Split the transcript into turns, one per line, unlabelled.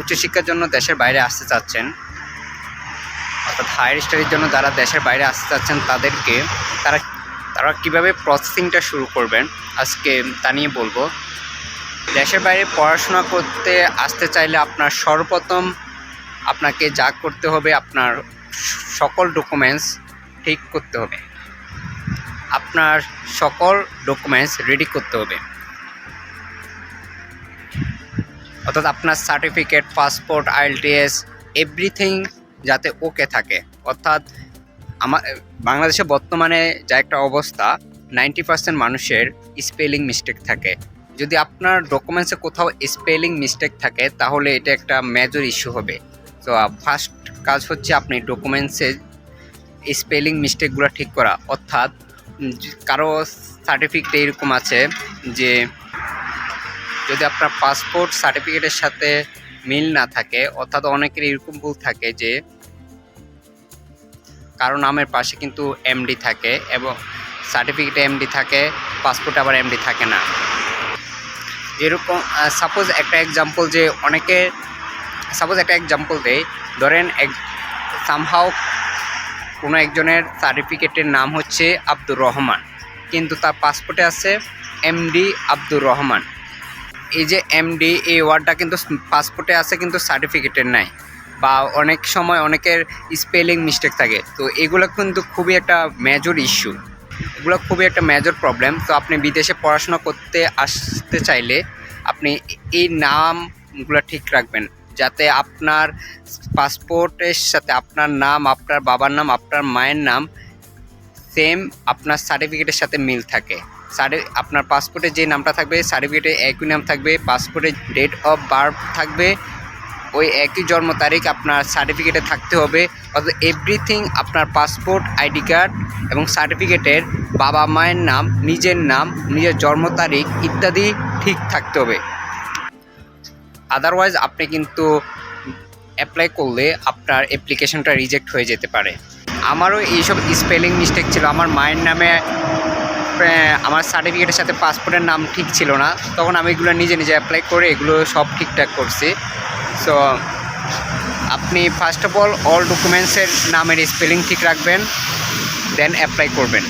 উচ্চশিক্ষার জন্য দেশের বাইরে আসতে চাচ্ছেন, অর্থাৎ হায়ার স্টাডির জন্য যারা দেশের বাইরে আসতে চাচ্ছেন, তাদেরকে তারা তারা কীভাবে প্রসেসিংটা শুরু করবেন, আজকে তা নিয়ে বলব। দেশের বাইরে পড়াশোনা করতে আসতে চাইলে আপনার সর্বপ্রথম আপনাকে যা করতে হবে, আপনার সকল ডকুমেন্টস ঠিক করতে হবে। আপনার সকল ডকুমেন্টস রেডি করতে হবে। অর্থাৎ আপনার সার্টিফিকেট পাসপোর্ট আইএলটিএস এভরিথিং যাতে ওকে থাকে। অর্থাৎ আমার বাংলাদেশে বর্তমানে যা একটা অবস্থা নাইনটি পার্সেন্ট মানুষের স্পেলিং মিস্টেক থাকে। যদি আপনার ডকুমেন্টসে কোথাও স্পেলিং মিস্টেক থাকে, তাহলে এটা একটা মেজর ইস্যু হবে। তো ফার্স্ট কাজ হচ্ছে আপনি ডকুমেন্টসে স্পেলিং মিস্টেকগুলো ঠিক করা। অর্থাৎ কারও সার্টিফিকেট এরকম আছে যে যদি আপনার পাসপোর্ট সার্টিফিকেটের সাথে মিল না থাকে, অর্থাৎ অনেকের এরকম ভুল থাকে যে কারও নামের পাশে কিন্তু এমডি থাকে এবং সার্টিফিকেটে এমডি থাকে পাসপোর্টে আবার এমডি থাকে না। এরকম সাপোজ একটা এক্সাম্পল যে অনেকে সাপোজ একটা এক্সাম্পল দেয় ধরেন এক সামহাও কোনো একজনের সার্টিফিকেটের নাম হচ্ছে আব্দুর রহমান, কিন্তু তার পাসপোর্টে আছে এমডি আব্দুর রহমান। এই যে এমডি এই ওয়ার্ডটা কিন্তু পাসপোর্টে আছে কিন্তু সার্টিফিকেটের নাই। বা অনেক সময় অনেকের স্পেলিং মিস্টেক থাকে। তো এগুলো কিন্তু খুবই একটা মেজর ইস্যু এগুলো খুবই একটা মেজর প্রবলেম তো আপনি বিদেশে পড়াশোনা করতে আসতে চাইলে আপনি এই নামগুলো ঠিক রাখবেন। যাতে আপনার পাসপোর্টের সাথে আপনার নাম, আপনার বাবার নাম, আপনার মায়ের নাম সেম আপনার সার্টিফিকেটের সাথে মিল থাকে। আপনার পাসপোর্টে যে নামটা থাকবে সার্টিফিকেটে একই নাম থাকবে পাসপোর্টের ডেট অফ বার্থ থাকবে, ওই একই জন্ম তারিখ আপনার সার্টিফিকেটে থাকতে হবে, অর্থাৎ এভরিথিং আপনার পাসপোর্ট আইডি কার্ড এবং সার্টিফিকেটের বাবা মায়ের নাম, নিজের নাম, নিজের জন্ম তারিখ ইত্যাদি ঠিক থাকতে হবে। আদারওয়াইজ আপনি কিন্তু অ্যাপ্লাই করলে আপনার অ্যাপ্লিকেশনটা রিজেক্ট হয়ে যেতে পারে। আমারও এইসব স্পেলিং মিস্টেক ছিল। আমার মায়ের নামে আমার সার্টিফিকেটের সাথে পাসপোর্টের নাম ঠিক ছিল না। তখন আমি এগুলো নিজে নিজে অ্যাপ্লাই করে এগুলো সব ঠিকঠাক করছি। সো আপনি ফার্স্ট অফ অল অল ডকুমেন্টসের নামের স্পেলিং ঠিক রাখবেন দেন অ্যাপ্লাই করবেন।